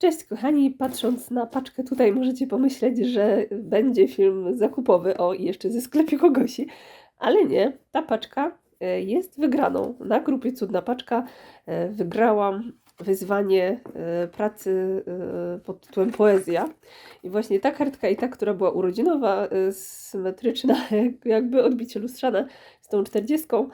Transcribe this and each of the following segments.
Cześć kochani, patrząc na paczkę tutaj możecie pomyśleć, że będzie film zakupowy, o i jeszcze ze sklepiku Gosi, ale nie, ta paczka e, jest wygraną. Na grupie Cudna Paczka e, wygrałam wyzwanie e, pracy pod tytułem Poezja. I właśnie ta kartka i ta, która była urodzinowa, symetryczna, jak- jakby odbicie lustrzane z tą czterdziestką,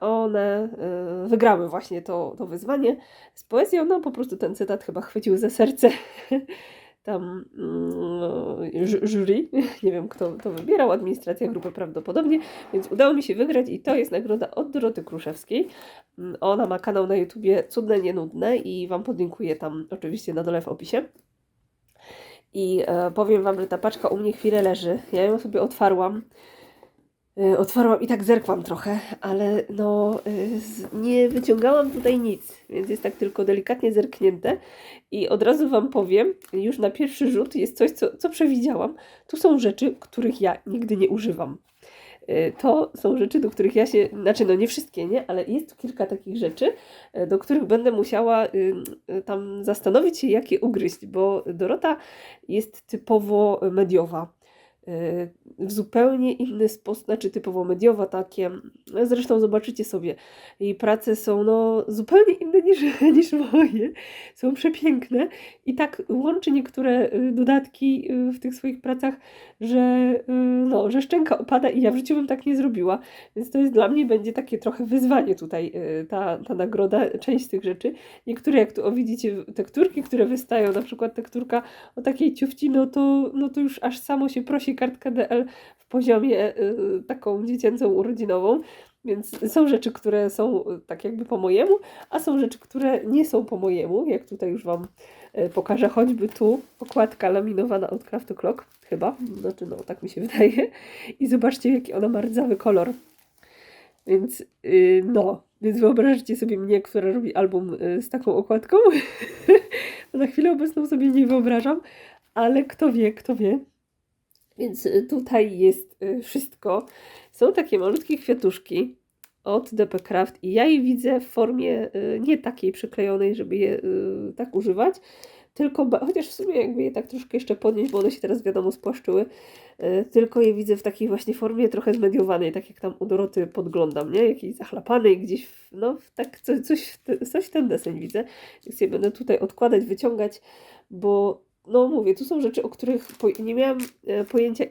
one e, wygrały właśnie to, to wyzwanie z poezją. No po prostu ten cytat chyba chwycił za serce tam mm, jury, nie wiem kto to wybierał, administracja grupy prawdopodobnie, więc udało mi się wygrać i to jest nagroda od Doroty Kruszewskiej. Mm, Ona ma kanał na YouTubie Cudne Nienudne i Wam podlinkuję tam oczywiście na dole w opisie. I e, powiem Wam, że ta paczka u mnie chwilę leży. Ja ją sobie otwarłam. E, Otwarłam i tak zerkłam trochę, ale no z- nie wyciągałam tutaj nic, więc jest tak tylko delikatnie zerknięte. I od razu Wam powiem, już na pierwszy rzut jest coś, co, co przewidziałam. Tu są rzeczy, których ja nigdy nie używam. E, To są rzeczy, do których ja się, znaczy no nie wszystkie, nie, ale jest kilka takich rzeczy, do których będę musiała y, y, tam zastanowić się, jak je ugryźć, bo Dorota jest typowo mediowa. Y, W zupełnie inny sposób, znaczy typowo mediowa, takie. no Zresztą zobaczycie sobie, jej prace są no, zupełnie inne niż, niż moje. Są przepiękne i tak łączy niektóre y, dodatki y, w tych swoich pracach, że, no, że szczęka opada i ja w życiu bym tak nie zrobiła. Więc to jest dla mnie będzie takie trochę wyzwanie tutaj, ta, ta nagroda, część tych rzeczy. Niektóre, jak tu o, widzicie, tekturki, które wystają, na przykład tekturka o takiej ciufci, no to, no to już aż samo się prosi kartka DL w poziomie y, taką dziecięcą, urodzinową. Więc są rzeczy, które są y, tak jakby po mojemu, a są rzeczy, które nie są po mojemu, jak tutaj już Wam y, pokażę, choćby tu okładka laminowana od Craft Clock, chyba, znaczy no tak mi się wydaje. I zobaczcie, jaki ona ma rdzawy kolor. Więc y, no, więc wyobraźcie sobie mnie, która robi album y, z taką okładką. Na chwilę obecną sobie nie wyobrażam, ale kto wie, kto wie. Więc y, tutaj jest y, wszystko. Są takie malutkie kwiatuszki od DP Craft i ja je widzę w formie y, nie takiej przyklejonej, żeby je tak używać, tylko, chociaż w sumie jakby je tak troszkę jeszcze podnieść, bo one się teraz wiadomo spłaszczyły, tylko je widzę w takiej właśnie formie trochę zmediowanej, tak jak tam u Doroty podglądam, nie? Jakiejś zachlapanej gdzieś, w, no tak co, coś, coś w ten deseń widzę, więc je będę tutaj odkładać, wyciągać, bo no mówię, tu są rzeczy, o których nie miałam e, pojęcia,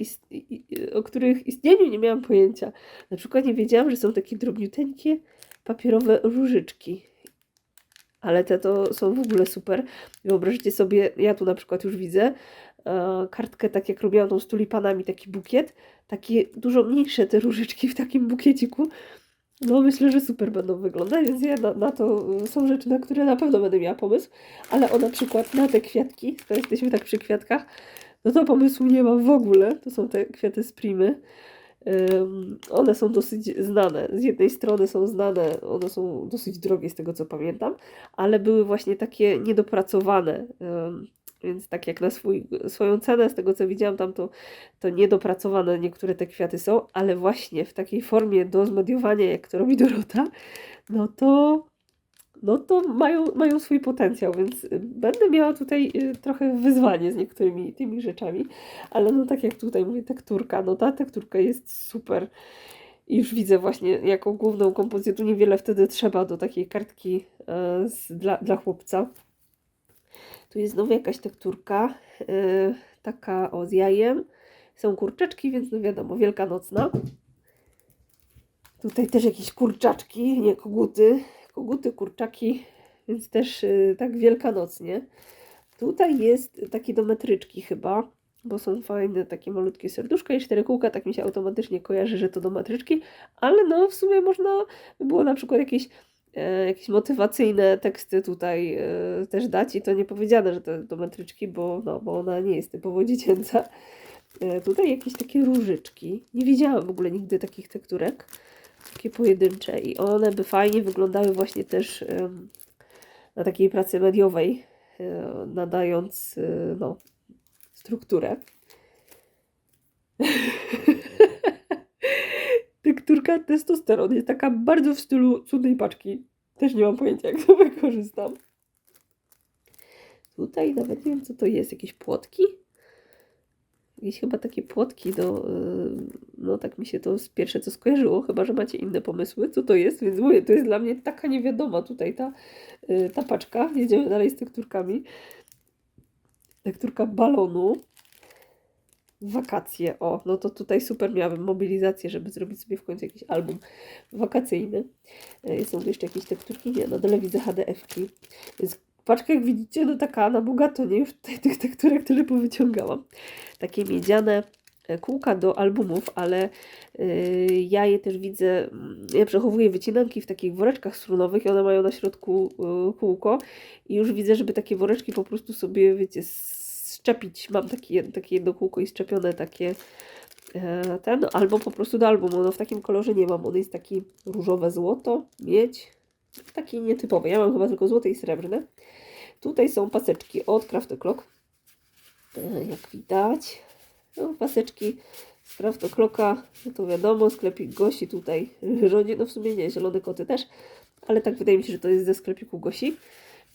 o których istnieniu nie miałam pojęcia. Na przykład nie wiedziałam, że są takie drobniuteńkie papierowe różyczki. Ale te to są w ogóle super. Wyobraźcie sobie, ja tu na przykład już widzę e, kartkę, tak jak robiłam tą z tulipanami, taki bukiet. Takie dużo mniejsze te różyczki w takim bukieciku. No myślę, że super będą wyglądać, więc ja na, na to y, są rzeczy, na które na pewno będę miała pomysł. Ale o na przykład na te kwiatki, to jesteśmy tak przy kwiatkach, no to pomysłu nie ma w ogóle. To są te kwiaty z primy. Ym, one są dosyć znane. Z jednej strony są znane, one są dosyć drogie z tego co pamiętam, ale były właśnie takie niedopracowane. Ym, więc tak jak na swój, swoją cenę, z tego co widziałam tam, to, to niedopracowane niektóre te kwiaty są, ale właśnie w takiej formie do zmediowania, jak to robi Dorota, no to no to mają, mają swój potencjał, więc y, będę miała tutaj y, trochę wyzwanie z niektórymi tymi rzeczami, ale no tak jak tutaj mówię, tekturka, no ta tekturka jest super. Już widzę właśnie, jaką główną kompozycję, tu niewiele wtedy trzeba do takiej kartki e, z, dla, dla chłopca. Tu jest znowu jakaś tekturka, e, taka o z jajem. Są kurczaczki, więc no wiadomo, wielkanocna. Tutaj też jakieś kurczaczki, nie koguty. Koguty, kurczaki, więc też y, tak wielkanocnie. Tutaj jest takie do metryczki chyba, bo są fajne takie malutkie serduszka i cztery kółka, tak mi się automatycznie kojarzy, że to do metryczki, ale no w sumie można by było na przykład jakieś, jakieś motywacyjne teksty tutaj e, też dać i to nie powiedziane, że to do metryczki, bo, no, bo ona nie jest typowo dziecięca. E, tutaj jakieś takie różyczki. Nie widziałam w ogóle nigdy takich tekturek takie pojedyncze i one by fajnie wyglądały właśnie też na takiej pracy mediowej, e, nadając e, no, strukturę. Tekturka testosteron jest taka bardzo w stylu cudnej paczki. Też nie mam pojęcia, jak to wykorzystam. Tutaj nawet nie wiem, co to jest. Jakieś płotki? Jakieś chyba takie płotki do... y, No tak mi się to z pierwsze co skojarzyło, chyba, że macie inne pomysły, co to jest, więc mówię, to jest dla mnie taka niewiadoma tutaj ta, y, ta paczka. Jedziemy dalej z tekturkami. Tekturka balonu. Wakacje, o, no to tutaj super miałabym mobilizację, żeby zrobić sobie w końcu jakiś album wakacyjny. Y, Są tu jeszcze jakieś tekturki, nie, na dole widzę HDF-ki. Więc paczka, jak widzicie, no taka na bogato, nie już tutaj tych tekturek tyle powyciągałam. Takie miedziane e, kółka do albumów, ale y, ja je też widzę, mm, ja przechowuję wycinanki w takich woreczkach strunowych i one mają na środku y, kółko i już widzę, żeby takie woreczki po prostu sobie, wiecie, szczepić. Mam takie, takie jedno kółko i szczepione takie e, ten, albo po prostu do albumu. No w takim kolorze nie mam, on jest taki różowe złoto, miedź, taki nietypowy. Ja mam chyba tylko złote i srebrne. Tutaj są paseczki od Craft Clock. E, Jak widać. No, paseczki z Craft Clocka, no to wiadomo, sklepik Gosi tutaj rządzi. No w sumie nie, zielone koty też, ale tak wydaje mi się, że to jest ze sklepiku Gosi.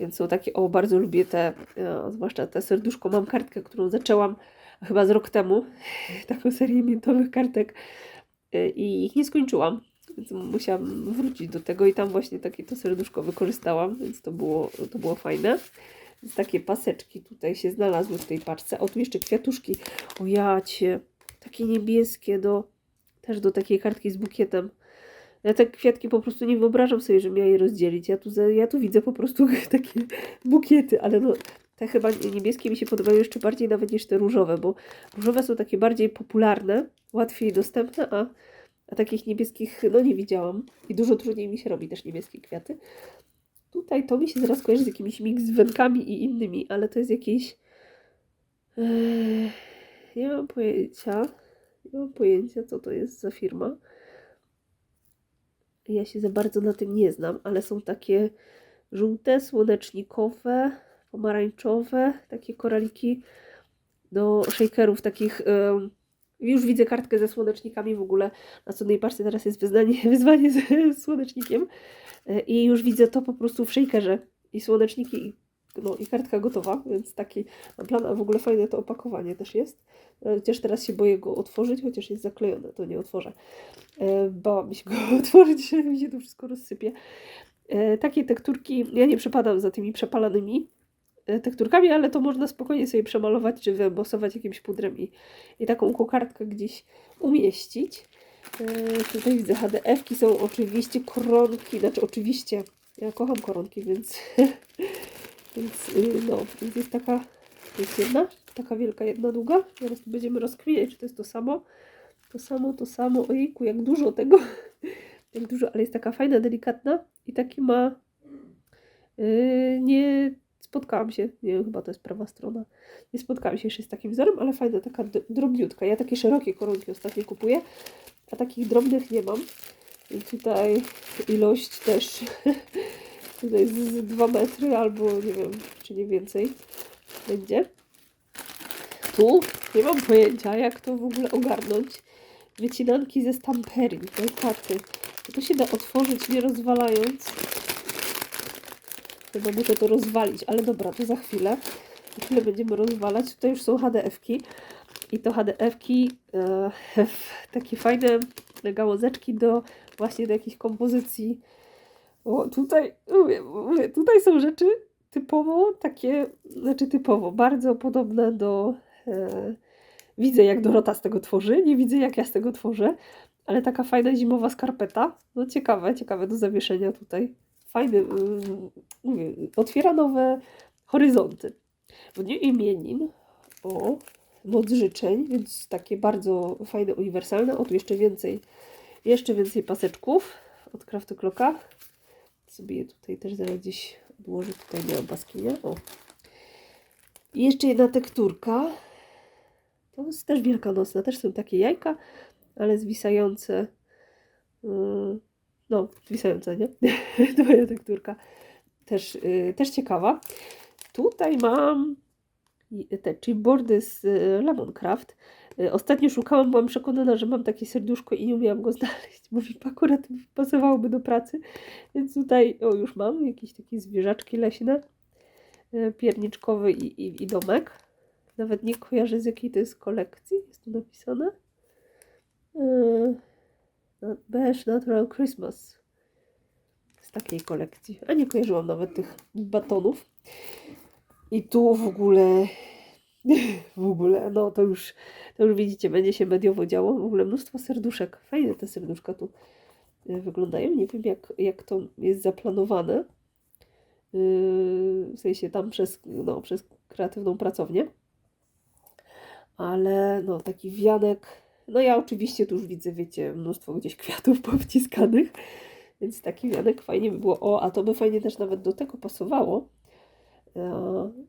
Więc są takie, o bardzo lubię te, e, zwłaszcza te serduszko. Mam kartkę, którą zaczęłam chyba z rok temu. Taką serię miętowych kartek e, i ich nie skończyłam. Więc musiałam wrócić do tego i tam właśnie takie to serduszko wykorzystałam, więc to było, to było fajne. Więc takie paseczki tutaj się znalazły w tej paczce. O, tu jeszcze kwiatuszki. O jacie, takie niebieskie do, też do takiej kartki z bukietem. Ja te kwiatki po prostu nie wyobrażam sobie, żebym miała je rozdzielić. Ja tu, ja tu widzę po prostu takie bukiety, ale no te chyba niebieskie mi się podobają jeszcze bardziej nawet niż te różowe, bo różowe są takie bardziej popularne, łatwiej dostępne, a a takich niebieskich, no nie widziałam. I dużo trudniej mi się robi też niebieskie kwiaty. Tutaj to mi się zaraz kojarzy z jakimiś mixwenkami i innymi, ale to jest jakieś... Eee, nie mam pojęcia. Nie mam pojęcia, co to jest za firma. Ja się za bardzo na tym nie znam, ale są takie żółte, słonecznikowe, pomarańczowe, takie koraliki do shakerów takich... em, już widzę kartkę ze słonecznikami w ogóle. Na cudnej paczce teraz jest wyznanie, wyzwanie z słonecznikiem. E, I już widzę to po prostu w shakerze. I słoneczniki, i, no, i kartka gotowa, więc taki plan. A w ogóle fajne to opakowanie też jest. Chociaż teraz się boję go otworzyć, chociaż jest zaklejone, to nie otworzę. E, Bałam mi się go otworzyć, mi się to wszystko rozsypie. E, Takie tekturki, ja nie przepadam za tymi przepalanymi e, tekturkami, ale to można spokojnie sobie przemalować, czy wyembosować jakimś pudrem i, i taką kokardkę gdzieś umieścić. E, tutaj widzę HDF-ki, są oczywiście koronki, znaczy oczywiście, ja kocham koronki, więc, więc y, no, więc jest taka, to jest jedna, taka wielka, jedna długa. Teraz tu będziemy rozkminiać, czy to jest to samo. To samo, to samo, ojejku, jak dużo tego, jak dużo, ale jest taka fajna, delikatna i taki ma, yy, nie spotkałam się, nie wiem, chyba to jest prawa strona, nie spotkałam się jeszcze z takim wzorem, ale fajna, taka drobniutka. Ja takie szerokie koronki ostatnio kupuję, a takich drobnych nie mam. I tutaj ilość też tutaj jest z 2 metry albo nie wiem, czy nie więcej będzie. Tu nie mam pojęcia, jak to w ogóle ogarnąć. Wycinanki ze stamperii, tej karty. To się da otworzyć nie rozwalając. Chyba muszę to rozwalić, ale dobra, to za chwilę. Za chwilę będziemy rozwalać. Tutaj już są HDF-ki. I to HDF-ki, e, takie fajne gałązeczki do właśnie do jakiejś kompozycji. O, tutaj, mówię, mówię, tutaj są rzeczy typowo takie, znaczy typowo, bardzo podobne do... E, widzę jak Dorota z tego tworzy, nie widzę jak ja z tego tworzę, ale taka fajna zimowa skarpeta, no ciekawe, ciekawe do zawieszenia tutaj. Fajny, mm, mówię, otwiera nowe horyzonty. W dniu imienin, o, noc życzeń, więc takie bardzo fajne, uniwersalne. O, tu jeszcze więcej, jeszcze więcej paseczków od Crafty Clocka. Sobie je tutaj też zaraz gdzieś odłożę. Tutaj miałam paski, nie? O. I jeszcze jedna tekturka. To jest też wielkanocna. Też są takie jajka, ale zwisające. Yy, No, zwisające, nie? to moja tekturka. Też, yy, też ciekawa. Tutaj mam te chipboardy z y, Lemoncraft. Y, Ostatnio szukałam, byłam przekonana, że mam takie serduszko i nie umiałam go znaleźć, bo mi akurat pasowałoby do pracy. Więc tutaj, o już mam, jakieś takie zwierzaczki leśne. e, pierniczkowy i, i, i domek. Nawet nie kojarzę z jakiej to jest kolekcji. Jest tu napisane. E, Beige Natural Christmas. Z takiej kolekcji. A nie kojarzyłam nawet tych batonów. I tu w ogóle w ogóle, no to już, to już widzicie, będzie się mediowo działo. W ogóle mnóstwo serduszek. Fajne te serduszka tu y, wyglądają. Nie wiem, jak, jak to jest zaplanowane. Yy, W sensie tam przez, no, przez kreatywną pracownię. Ale no, taki wianek. No ja oczywiście tu już widzę, wiecie, mnóstwo gdzieś kwiatów powciskanych. Więc taki wianek fajnie by było. O, a to by fajnie też nawet do tego pasowało e,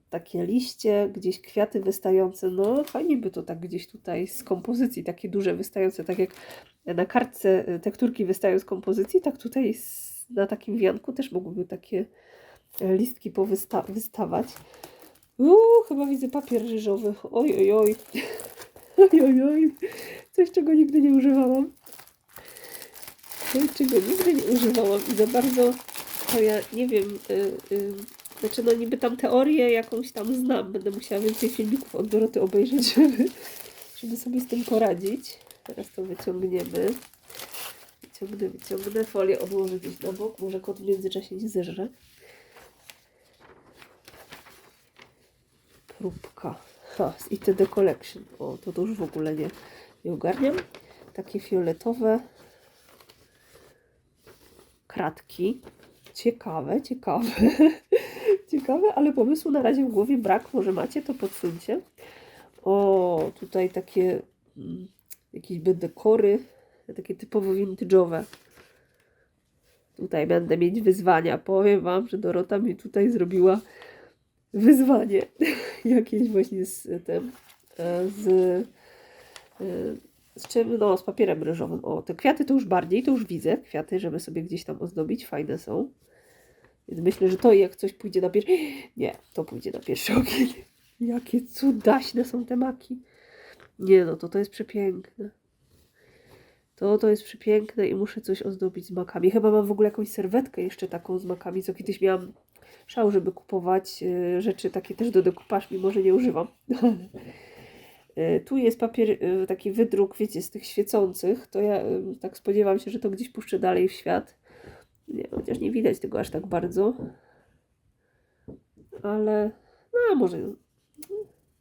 takie liście, gdzieś kwiaty wystające, no fajnie by to tak gdzieś tutaj z kompozycji, takie duże wystające, tak jak na kartce e, tekturki wystają z kompozycji, tak tutaj na takim wianku też mogłyby takie e, listki powystawać. Uuu, chyba widzę papier ryżowy. Oj, oj, oj. Oj, oj, oj. Coś, czego nigdy nie używałam. Coś, czego nigdy nie używałam i za bardzo to ja nie wiem, y, znaczy, no niby tam teorię jakąś tam znam. Będę musiała więcej filmików od Doroty obejrzeć, żeby, żeby sobie z tym poradzić. Teraz to wyciągniemy. Wyciągnę, wyciągnę. Folię odłożę gdzieś na bok. Może kot w międzyczasie nie zeżre. Próbka. Ha, z ITD Collection. O, to, to już w ogóle nie, nie ogarniam. Takie fioletowe kratki. Ciekawe, ciekawe. ciekawe, ale pomysłu na razie w głowie brak. Może macie, to podsuńcie. O, tutaj takie mm, jakieś dekory, takie typowo vintage'owe. Tutaj będę mieć wyzwania. Powiem Wam, że Dorota mi tutaj zrobiła wyzwanie. Jakieś właśnie z tym, e, z, e, z czym? No, z papierem ryżowym. O, te kwiaty to już bardziej, to już widzę. Kwiaty, żeby sobie gdzieś tam ozdobić. Fajne są. Więc myślę, że to jak coś pójdzie na pierwszy... Nie, to pójdzie na pierwszy ogień. Jakie cudaśne są te maki. Nie no, to to jest przepiękne. To to jest przepiękne i muszę coś ozdobić z makami. Chyba mam w ogóle jakąś serwetkę jeszcze taką z makami, co kiedyś miałam szał, żeby kupować e, rzeczy takie też do dekupaż, mimo że nie używam. E, tu jest papier, e, taki wydruk, wiecie, z tych świecących. To ja tak spodziewam się, że to gdzieś puszczę dalej w świat. Nie, chociaż nie widać tego aż tak bardzo. Ale no może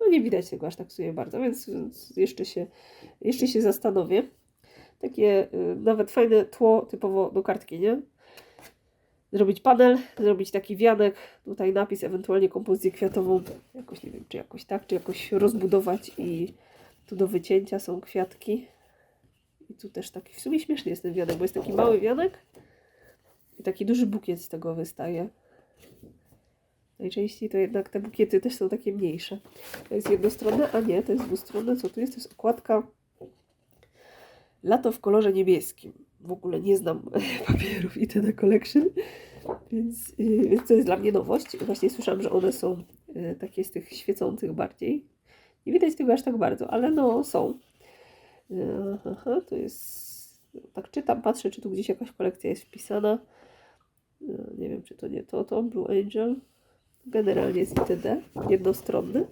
no nie widać tego aż tak w sumie bardzo, więc, więc jeszcze, się, jeszcze się zastanowię. Takie y, nawet fajne tło typowo do kartki, nie? Zrobić panel, zrobić taki wianek, tutaj napis, ewentualnie kompozycję kwiatową, jakoś nie wiem, czy jakoś tak, czy jakoś rozbudować i tu do wycięcia są kwiatki. I tu też taki, w sumie śmieszny jest ten wianek, bo jest taki mały wianek, i taki duży bukiet z tego wystaje. Najczęściej to jednak te bukiety też są takie mniejsze. To jest jednostronne, a nie, to jest dwustronne. Co tu jest? To jest okładka Lato w kolorze niebieskim. W ogóle nie znam papierów i ten collection, więc, yy, więc to jest dla mnie nowość. Właśnie słyszałam, że one są yy, takie z tych świecących bardziej. Nie widać tego aż tak bardzo, ale no są. Yy, aha, to jest... Tak czytam, patrzę, czy tu gdzieś jakaś kolekcja jest wpisana. No, nie wiem, czy to nie to, to Blue Angel. Generalnie jest ITD, jednostronny.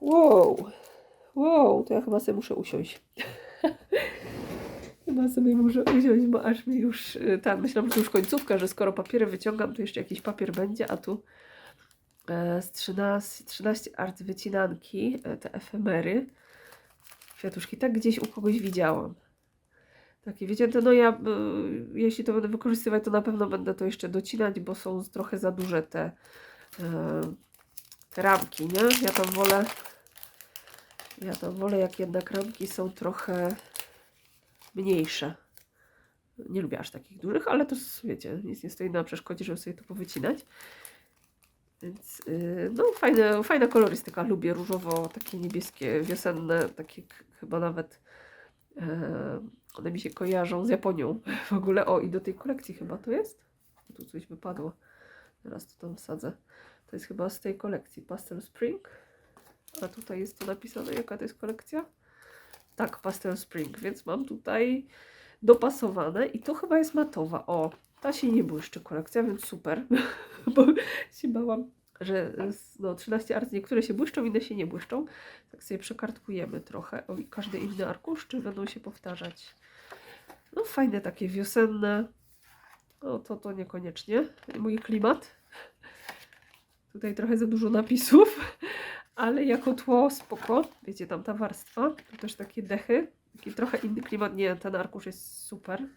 Wow, wow, to ja chyba sobie muszę usiąść. chyba sobie muszę usiąść, bo aż mi już, tak, myślałam, że to już końcówka, że skoro papiery wyciągam, to jeszcze jakiś papier będzie, a tu e, z 13, 13 art wycinanki, te efemery, kwiatuszki, tak gdzieś u kogoś widziałam. Takie, wiecie, to no ja, y, jeśli to będę wykorzystywać, to na pewno będę to jeszcze docinać, bo są trochę za duże te, y, te ramki, nie? Ja tam wolę, ja tam wolę, jak jednak ramki są trochę mniejsze. Nie lubię aż takich dużych, ale to wiecie, nic nie stoi na przeszkodzie, żeby sobie to powycinać. Więc y, no fajne, fajna kolorystyka. Lubię różowo, takie niebieskie, wiosenne, takie chyba nawet e, one mi się kojarzą z Japonią. W ogóle, o i do tej kolekcji chyba to jest. Tu coś wypadło. Teraz to tam wsadzę. To jest chyba z tej kolekcji Pastel Spring. A tutaj jest to napisane, jaka to jest kolekcja. Tak, Pastel Spring, więc mam tutaj dopasowane i to chyba jest matowa. O, ta się nie błyszczy kolekcja, więc super, bo się bałam. Że no, 13 art niektóre się błyszczą, inne się nie błyszczą. Tak sobie przekartkujemy trochę. O, każdy inny arkusz, czy będą się powtarzać? No fajne takie wiosenne. No to to niekoniecznie. Mój klimat. Tutaj trochę za dużo napisów, ale jako tło spoko. Wiecie, tam ta warstwa, to też takie dechy. Taki trochę inny klimat. Nie, ten arkusz jest super.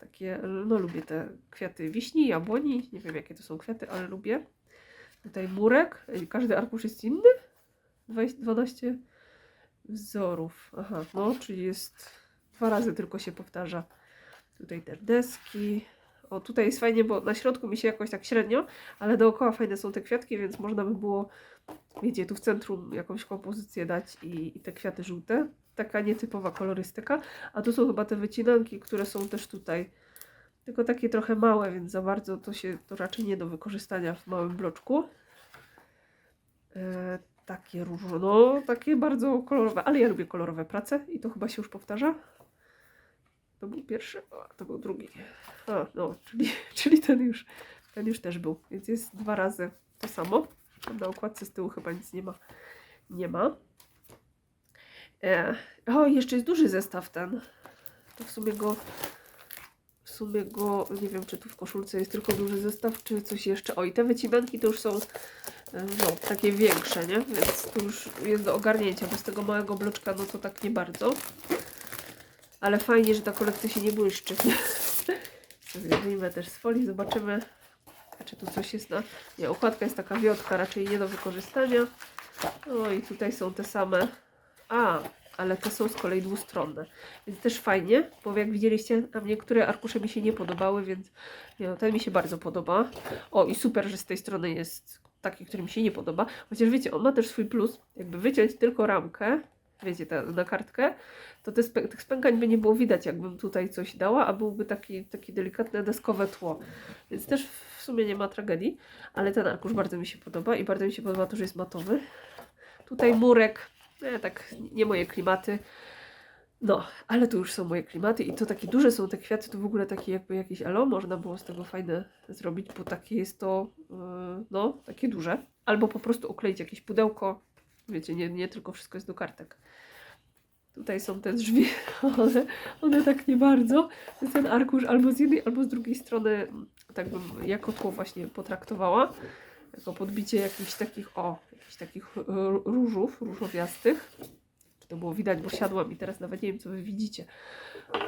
Takie, no lubię te kwiaty wiśni, jabłoni. Nie wiem jakie to są kwiaty, ale lubię. Tutaj murek. Każdy arkusz jest inny. 20 12 wzorów. Aha, no, czyli jest dwa razy tylko się powtarza. Tutaj te deski. O, tutaj jest fajnie, bo na środku mi się jakoś tak średnio, ale dookoła fajne są te kwiatki, więc można by było, wiecie, tu w centrum jakąś kompozycję dać i, i te kwiaty żółte. Taka nietypowa kolorystyka. A tu są chyba te wycinanki, które są też tutaj. Tylko takie trochę małe, więc za bardzo to się to raczej nie do wykorzystania w małym bloczku. E, takie różne, no takie bardzo kolorowe, ale ja lubię kolorowe prace i to chyba się już powtarza. To był pierwszy, a to był drugi. A, no, czyli, czyli ten już, ten już też był, więc jest dwa razy to samo. Na okładce z tyłu chyba nic nie ma. Nie ma. E, o, jeszcze jest duży zestaw ten. To w sumie go w sumie go, nie wiem czy tu w koszulce jest tylko duży zestaw, czy coś jeszcze. O i te wycinanki to już są e, no, takie większe, nie? Więc to już jest do ogarnięcia, bo z tego małego bloczka no to tak nie bardzo. Ale fajnie, że ta kolekcja się nie błyszczy. Wyjmę też z folii, zobaczymy, czy tu coś jest na... Nie, okładka jest taka wiotka, raczej nie do wykorzystania. No i tutaj są te same... A, ale te są z kolei dwustronne. Więc też fajnie, bo jak widzieliście, tam niektóre arkusze mi się nie podobały, więc no, ten mi się bardzo podoba. O, i super, że z tej strony jest taki, który mi się nie podoba. Chociaż wiecie, on ma też swój plus. Jakby wyciąć tylko ramkę, wiecie, ta, na kartkę, to te spę- tych spękań by nie było widać, jakbym tutaj coś dała, a byłby taki, taki delikatne deskowe tło. Więc też w sumie nie ma tragedii, ale ten arkusz bardzo mi się podoba i bardzo mi się podoba to, że jest matowy. Tutaj murek, nie, tak nie moje klimaty. No, ale tu już są moje klimaty i to takie duże są te kwiaty, to w ogóle takie jakby jakieś elo, można było z tego fajne zrobić, bo takie jest to, yy, no, takie duże. Albo po prostu okleić jakieś pudełko, wiecie, nie, nie tylko wszystko jest do kartek. Tutaj są te drzwi, ale one tak nie bardzo. Ten arkusz albo z jednej, albo z drugiej strony, tak bym jako tło właśnie potraktowała. Jako podbicie jakichś takich, o, jakichś takich różów, różowiastych. Czy to było widać, bo siadłam i teraz nawet nie wiem, co wy widzicie.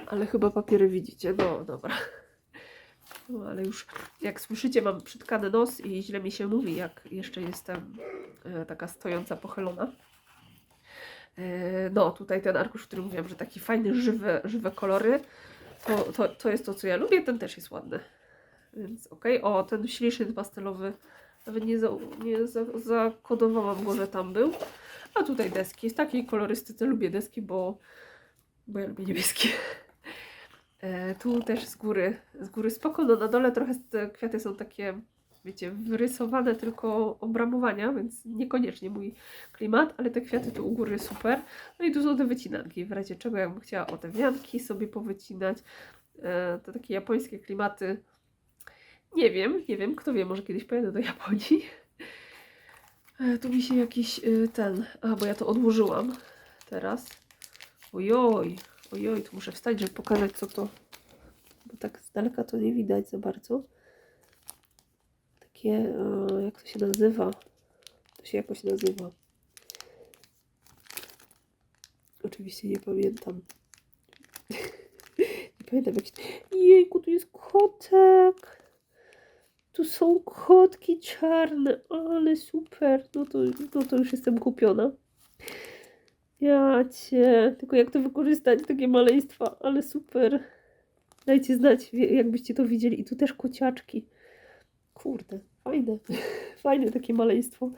Ale chyba papiery widzicie. No, dobra. No, ale już jak słyszycie, mam przytkany nos i źle mi się mówi, jak jeszcze jestem e, taka stojąca, pochylona. E, No, tutaj ten arkusz, w którym mówiłam, że taki fajny, żywe, żywe kolory, to, to, to jest to, co ja lubię, ten też jest ładny. Więc okej, o, ten śliczny pastelowy, nawet nie, za, nie za, zakodowałam go, że tam był. A tutaj deski, z takiej kolorystyce lubię deski, bo, bo ja lubię niebieskie. E, tu też z góry, z góry spoko, no na dole trochę te kwiaty są takie, wiecie, wyrysowane tylko obramowania, więc niekoniecznie mój klimat, ale te kwiaty tu u góry super. No i tu są te wycinanki, w razie czego jakbym chciała o te wianki sobie powycinać. E, to takie japońskie klimaty. Nie wiem, nie wiem, kto wie, może kiedyś pojadę do Japonii. E, tu mi się jakiś y, ten, a bo ja to odłożyłam teraz. Ojoj, ojoj, tu muszę wstać, żeby pokazać co to, bo tak z daleka to nie widać za bardzo. Takie, e, jak to się nazywa? To się jakoś nazywa. Oczywiście nie pamiętam. nie pamiętam jak się... Jejku, tu jest kotek. Tu są kotki czarne, ale super. No to, no to już jestem kupiona. Ja cię, tylko jak to wykorzystać, takie maleństwa, ale super. Dajcie znać, jakbyście to widzieli. I tu też kociaczki. Kurde, fajne. Fajne takie maleństwo.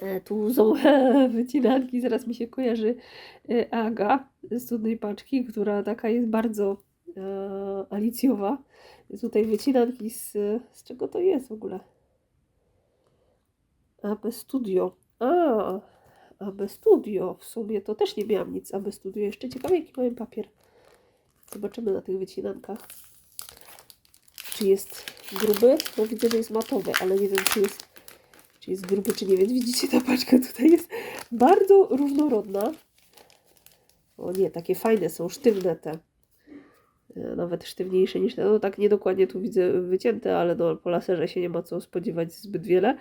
E, tu są wycinanki, zaraz mi się kojarzy e, Aga z cudnej paczki, która taka jest bardzo e, alicjowa. Tutaj wycinanki z, z czego to jest w ogóle? AB Studio. A, AB Studio. W sumie to też nie miałam nic AB Studio. Jeszcze ciekawe jaki mają papier. Zobaczymy na tych wycinankach. Czy jest gruby, bo widzę, że jest matowy, ale nie wiem, czy jest, czy jest gruby, czy nie, więc widzicie, ta paczka tutaj jest bardzo różnorodna. O nie, takie fajne są, sztywne te. E, Nawet sztywniejsze niż te. No tak niedokładnie tu widzę wycięte, ale no, po laserze się nie ma co spodziewać zbyt wiele,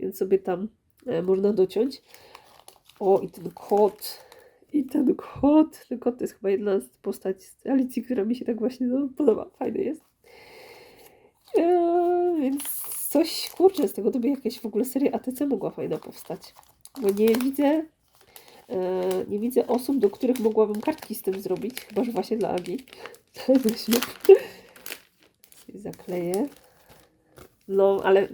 więc sobie tam e, można dociąć. O, i ten kot. I ten kot. Ten kot to jest chyba jedna z postaci z Alicji, która mi się tak właśnie no, podoba. Fajny jest. Eee, więc coś, kurczę, z tego to by jakaś w ogóle seria ATC mogła fajna powstać. Bo nie widzę, e, nie widzę osób, do których mogłabym kartki z tym zrobić. Chyba, że właśnie dla Agi. Zakleję. No, ale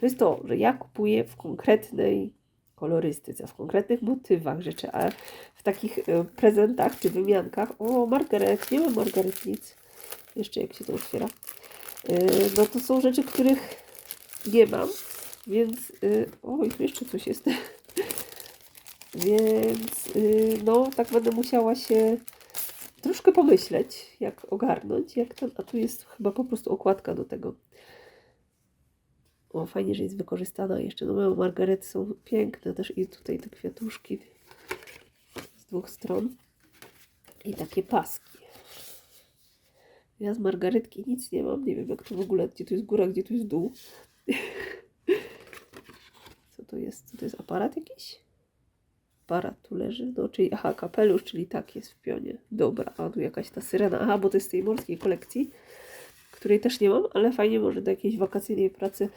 to jest to, że ja kupuję w konkretnej kolorystyce, w konkretnych motywach rzeczy, a w takich e, prezentach czy wymiankach, o Margaret, nie mam Margaret nic, jeszcze jak się to otwiera, E, no to są rzeczy, których nie mam, więc, e, tu jeszcze coś jest, więc, no, tak będę musiała się troszkę pomyśleć, jak ogarnąć, jak ten, a tu jest chyba po prostu okładka do tego. O, fajnie, że jest wykorzystana jeszcze. No, moje margarety są piękne też i tutaj te kwiatuszki z dwóch stron. I takie paski. Ja z margaretki nic nie mam. Nie wiem, jak to w ogóle, gdzie tu jest góra, gdzie tu jest dół. Co to jest? Co to jest aparat jakiś? Aparat tu leży. No, czyli, aha, kapelusz, czyli tak jest w pionie. Dobra, a tu jakaś ta syrena. Aha, bo to jest z tej morskiej kolekcji, której też nie mam, ale fajnie może do jakiejś wakacyjnej pracy.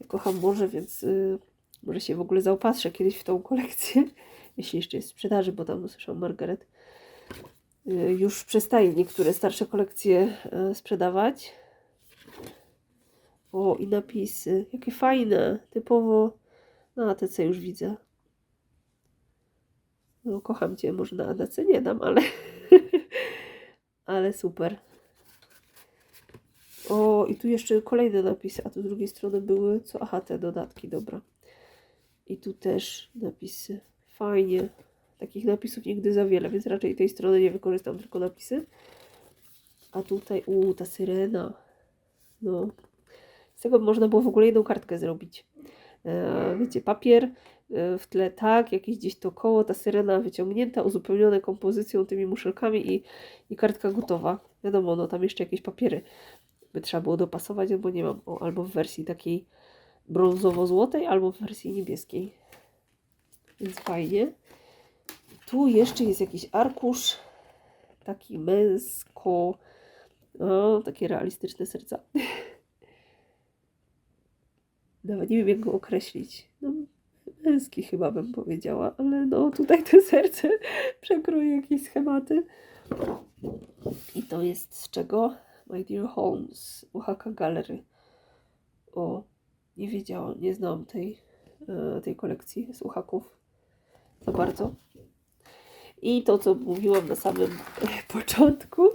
Ja kocham morze, więc y, może się w ogóle zaopatrzę kiedyś w tą kolekcję. Jeśli jeszcze jest w sprzedaży, bo tam słyszałam Margaret. Y, już przestaje niektóre starsze kolekcje y, sprzedawać. O, i napisy. Jakie fajne. Typowo na ATC już widzę. No, kocham Cię. Może na ADC nie dam, ale... ale super. O, i tu jeszcze kolejne napisy, a tu z drugiej strony były co? Aha, te dodatki, dobra. I tu też napisy. Fajnie. Takich napisów nigdy za wiele, więc raczej tej strony nie wykorzystam, tylko napisy. A tutaj, u, ta syrena. No. Z tego można było w ogóle jedną kartkę zrobić. E, wiecie, papier, e, w tle tak, jakieś gdzieś to koło, ta syrena wyciągnięta, uzupełnione kompozycją, tymi muszelkami i, i kartka gotowa. Wiadomo, no tam jeszcze jakieś papiery by trzeba było dopasować, bo nie mam. O, albo w wersji takiej brązowo-złotej, albo w wersji niebieskiej. Więc fajnie. Tu jeszcze jest jakiś arkusz. Taki męsko. O, takie realistyczne serca. Nawet nie wiem, jak go określić. No, męski chyba bym powiedziała, ale no tutaj to serce przekroje jakieś schematy. I to jest z czego? My Dear Holmes, Oaxaca Gallery. O, nie wiedziałam, nie znam tej, e, tej kolekcji słuchaków za bardzo. I to, co mówiłam na samym e, początku,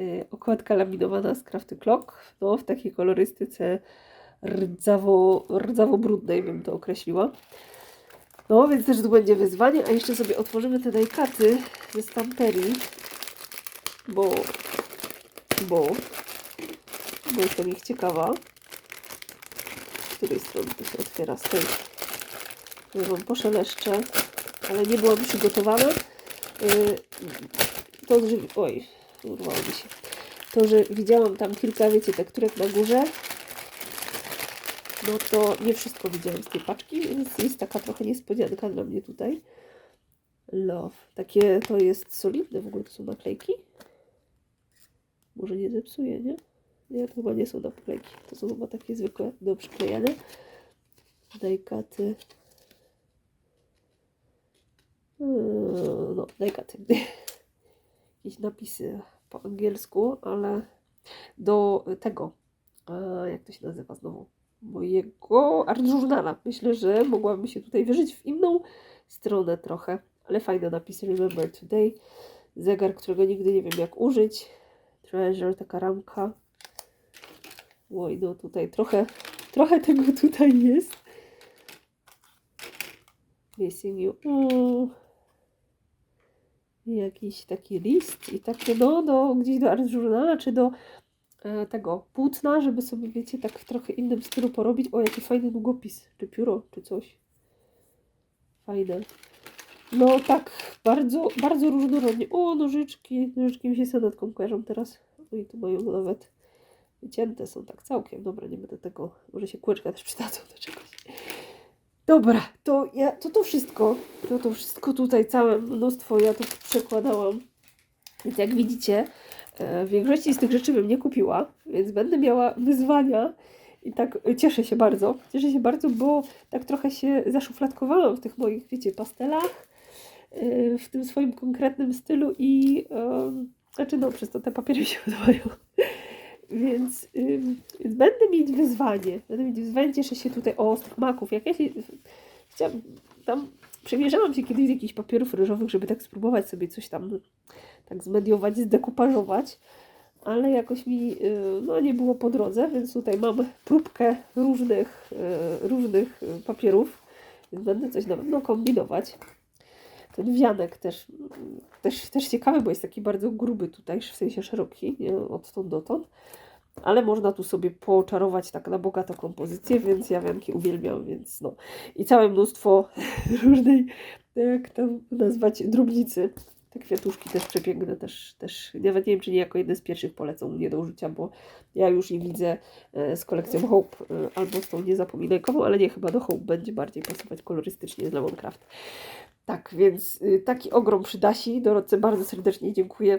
e, okładka laminowana z Crafty Clock, no, w takiej kolorystyce rdzawo, rdzawo-brudnej bym to określiła. No, więc też tu będzie wyzwanie, a jeszcze sobie otworzymy te dajkaty ze stamperii, bo bo, bo jestem ich ciekawa. Z której strony to się otwiera? Z tej. Ja wam poszeleszczę, ale nie byłam przygotowana. Yy, to, że... Oj, urwało mi się. To, że widziałam tam kilka, wiecie, tekturek na górze, no to nie wszystko widziałam z tej paczki, więc jest taka trochę niespodzianka dla mnie tutaj. Love. Takie to jest solidne, w ogóle to są naklejki. Może nie zepsuje, nie? Nie, to chyba nie są naklejki. To są chyba takie zwykłe do przyklejania. Dajkaty. Eee, No, dajkaty. Jakieś napisy po angielsku, ale do tego, a jak to się nazywa znowu, mojego art journala. Myślę, że mogłabym się tutaj wierzyć w inną stronę trochę, ale fajne napisy. Remember today. Zegar, którego nigdy nie wiem jak użyć. Treasure, taka ramka. Oj, no tutaj trochę, trochę tego tutaj jest. Missing you. O. Jakiś taki list i takie, no, do, gdzieś do art czy do tego płótna, żeby sobie, wiecie, tak w trochę innym stylu porobić. O, jaki fajny długopis, czy pióro, czy coś. Fajne. No tak, bardzo, bardzo różnorodnie. O, nożyczki, nożyczki mi się z sanetką kojarzą teraz. No i tu mają nawet wycięte są tak całkiem. Dobra, nie będę tego, może się kółeczka też przydadzą do czegoś. Dobra, to ja, to to wszystko, to to wszystko tutaj, całe mnóstwo ja tu przekładałam. Więc jak widzicie, e, większości z tych rzeczy bym nie kupiła, więc będę miała wyzwania i tak cieszę się bardzo. Cieszę się bardzo, bo tak trochę się zaszufladkowałam w tych moich, wiecie, pastelach, e, w tym swoim konkretnym stylu i em, znaczy no, przez to te papiery się podobają. Więc, więc będę mieć wyzwanie. Będę mieć wyzwanie, cieszę się tutaj o z tych maków. Jak ja się chciałam, tam przymierzałam się kiedyś z jakichś papierów ryżowych, żeby tak spróbować sobie coś tam tak zmediować, zdekupażować, ale jakoś mi y, no, nie było po drodze, więc tutaj mam próbkę różnych, y, różnych y, papierów, więc będę coś na pewno kombinować. Ten wianek też, też, też ciekawy, bo jest taki bardzo gruby tutaj, w sensie szeroki, nie? odtąd dotąd. Ale można tu sobie poczarować tak na bogatą kompozycję, więc ja wianki uwielbiam, więc no. I całe mnóstwo różnej, jak to nazwać, drobnicy. Te kwiatuszki też przepiękne, też, też nawet nie wiem, czy nie jako jedne z pierwszych polecą mnie do użycia, bo ja już je widzę e, z kolekcją Hope e, albo z tą niezapominajkową, ale nie, chyba do Hope będzie bardziej pasować kolorystycznie z Lemoncraft. Tak, więc y, taki ogrom przy Dasi. Dorodce bardzo serdecznie dziękuję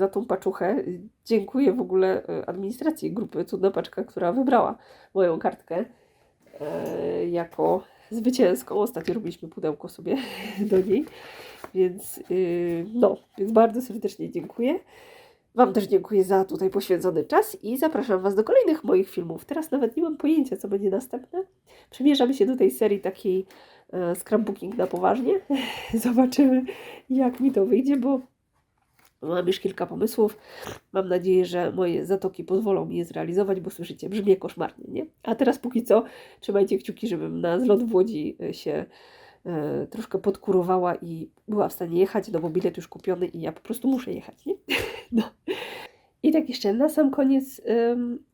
za tą paczuchę. Dziękuję w ogóle y, administracji grupy Cudna Paczka, która wybrała moją kartkę e, jako zwycięską. Ostatnio robiliśmy pudełko sobie do niej, więc y, no, więc bardzo serdecznie dziękuję. Wam też dziękuję za tutaj poświęcony czas i zapraszam Was do kolejnych moich filmów. Teraz nawet nie mam pojęcia, co będzie następne. Przymierzamy się do tej serii takiej e, scrapbooking na poważnie. Zobaczymy, jak mi to wyjdzie, bo mam już kilka pomysłów. Mam nadzieję, że moje zatoki pozwolą mi je zrealizować, bo słyszycie, brzmi koszmarnie, nie? A teraz póki co trzymajcie kciuki, żebym na zlot w Łodzi e, się e, troszkę podkurowała i była w stanie jechać, no bo bilet już kupiony i ja po prostu muszę jechać, nie? No. I tak jeszcze na sam koniec ym,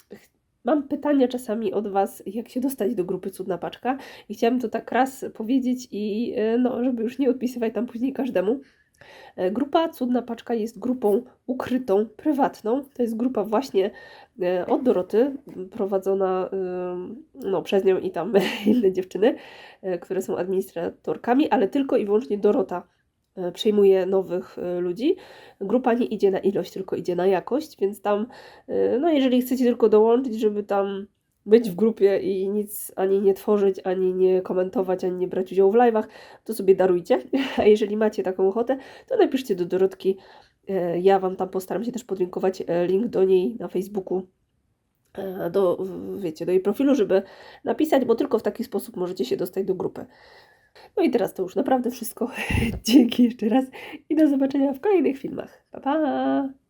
mam pytania czasami od Was, jak się dostać do grupy Cudna Paczka i chciałabym to tak raz powiedzieć i y, no, żeby już nie odpisywać tam później każdemu. E, Grupa Cudna Paczka jest grupą ukrytą, prywatną. To jest grupa właśnie e, od Doroty, prowadzona no, przez nią i tam inne dziewczyny, e, które są administratorkami, ale tylko i wyłącznie Dorota przyjmuje nowych ludzi. Grupa nie idzie na ilość, tylko idzie na jakość, więc tam, no jeżeli chcecie tylko dołączyć, żeby tam być w grupie i nic ani nie tworzyć, ani nie komentować, ani nie brać udziału w live'ach, to sobie darujcie. A jeżeli macie taką ochotę, to napiszcie do Dorotki. E, Ja Wam tam postaram się też podlinkować e, link do niej na Facebooku e, do, wiecie, do jej profilu, żeby napisać, bo tylko w taki sposób możecie się dostać do grupy. No i teraz to już naprawdę wszystko. Dzięki jeszcze raz i do zobaczenia w kolejnych filmach. Pa, pa!